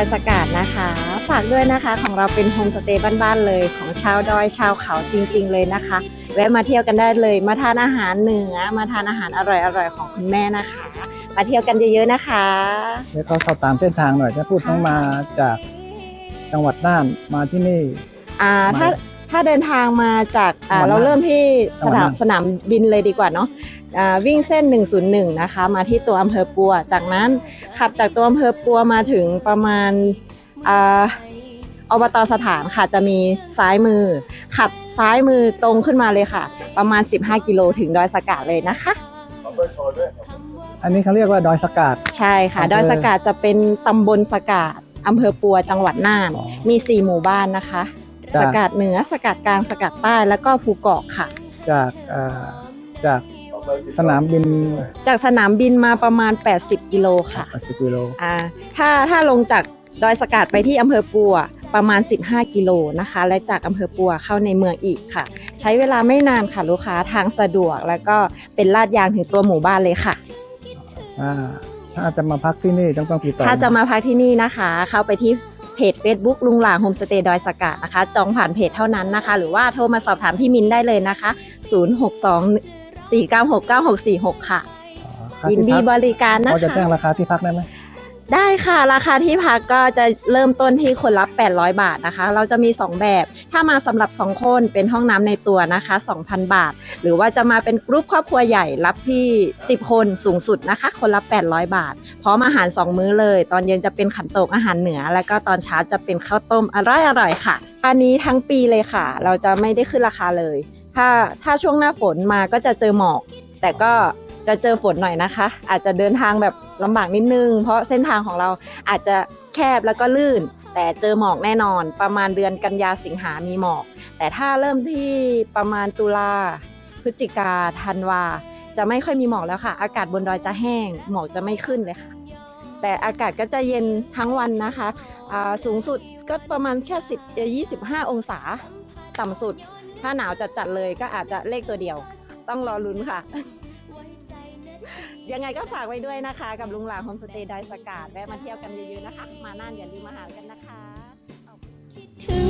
อยสกัดนะคะ ฝากด้วยนะคะของเราเป็นโฮมสเตย์บ้านๆเลยของชาวดอยชาวเขาจริง ๆ เลยนะคะแวะมาเที่ยวกันได้เลย มาทานอาหารเหนือมาทานอาหารอร่อยๆของคุณแม่นะคะ มาเที่ยวกันเยอะๆนะคะแล้วก็สอบถามเส้นทางหน่อยถ้าพูดต้องมาจากจังหวัดน่านมาที่นี่อ่าถ้ามา ถ้าเดินทางมาจากอ่าจังหวัดเราเริ่มที่สจังหวัดนามน่านสนามบินเลยดีกว่าเนาะอ่าวิ่งเส้น 101 นะคะ มาที่ตัวอำเภอปัว จากนั้นขับจากตัวอำเภอปัวมาถึงประมาณอ่าอบตสถานค่ะจะมีซ้ายมือ ขับซ้ายมือตรงขึ้นมาเลยค่ะ ประมาณ 15 กิโลถึงดอยสะกาดเลยนะคะอันนี้เขาเรียกว่าดอยสกาดใช่ค่ะอำเภอดอยสะกาดจะเป็นตำบลสะกาดอำเภอปัวจังหวัดน่านอ๋อมี 4 หมู่บ้านนะคะจ้ะ สกัดเหนือสกัดกลางสกัดใต้แล้วก็ภูเกาะค่ะ จากเอ่อจากสนามบิน จากสนามบินมาประมาณ 80 กิโลค่ะ80กิโลอ่าถ้าถ้าลงจากดอยสกัดไปที่อำเภอปัวประมาณ 15 กิโลนะคะ และจากอำเภอปัวเข้าในเมืองอีกค่ะ ใช้เวลาไม่นานค่ะลูกค้าทางสะดวกแล้วก็เป็นลาดยางถึงตัวหมู่บ้านเลยค่ะอ่าถ้าจะมาพักที่นี่ต้องต้องติดต่อถ้าจะมาพักที่นี่นะคะ เข้าไปที่ เพจ Facebook ลุงหลางโฮมสเตย์ดอยสกัดนะคะ จองผ่านเพจเท่านั้นนะคะ หรือว่าโทรมาสอบถามที่มินได้เลยนะคะ 062 496 9646 ค่ะอ๋อค่ายินที่ดีพักบริการนะพอจะคะแจ้งราคาที่พักได้ไหม ได้ค่ะ ราคาที่พักก็จะเริ่มต้นที่คนละ800 บาทนะคะ เราจะมี 2 แบบ ถ้ามาสำหรับ 2 คนเป็นห้องน้ำในตัวนะคะ 2,000 บาท หรือว่าจะมาเป็นกรุ๊ปครอบครัวใหญ่รับที่ 10 คนสูงสุดนะคะ คนละ 800 บาท พร้อมอาหาร 2 มื้อเลย ตอนเย็นจะเป็นขันโตกอาหารเหนือ แล้วก็ตอนเช้าจะเป็นข้าวต้มอร่อยๆค่ะ อันนี้ทั้งปีเลยค่ะ เราจะไม่ได้ขึ้นราคาเลย ถ้าถ้าช่วงหน้าฝนมาก็จะเจอหมอก แต่ก็ จะเจอฝนหน่อยนะคะ อาจจะเดินทางแบบลำบากนิดนึง เพราะเส้นทางของเราอาจจะแคบแล้วก็ลื่น แต่เจอหมอกแน่นอน ประมาณเดือนกันยาสิงหามีหมอก แต่ถ้าเริ่มที่ประมาณตุลาพฤศจิกาธันวา จะไม่ค่อยมีหมอกแล้วค่ะ อากาศบนดอยจะแห้ง หมอกจะไม่ขึ้นเลยค่ะ แต่อากาศก็จะเย็นทั้งวันนะคะ สูงสุดก็ประมาณแค่ 10เอ่อ25 องศา ต่ำสุด ถ้าหนาวจัดๆเลยก็อาจจะเลขตัวเดียว ต้องรอลุ้นค่ะ ยังไงก็ฝากไว้ด้วยนะคะ กับลุงหลางโฮมสเตย์ดอยสกาดแวะมาเที่ยวกันเยอะๆนะคะ มาน่านอย่าลืมมาหากันนะคะ คิดถึง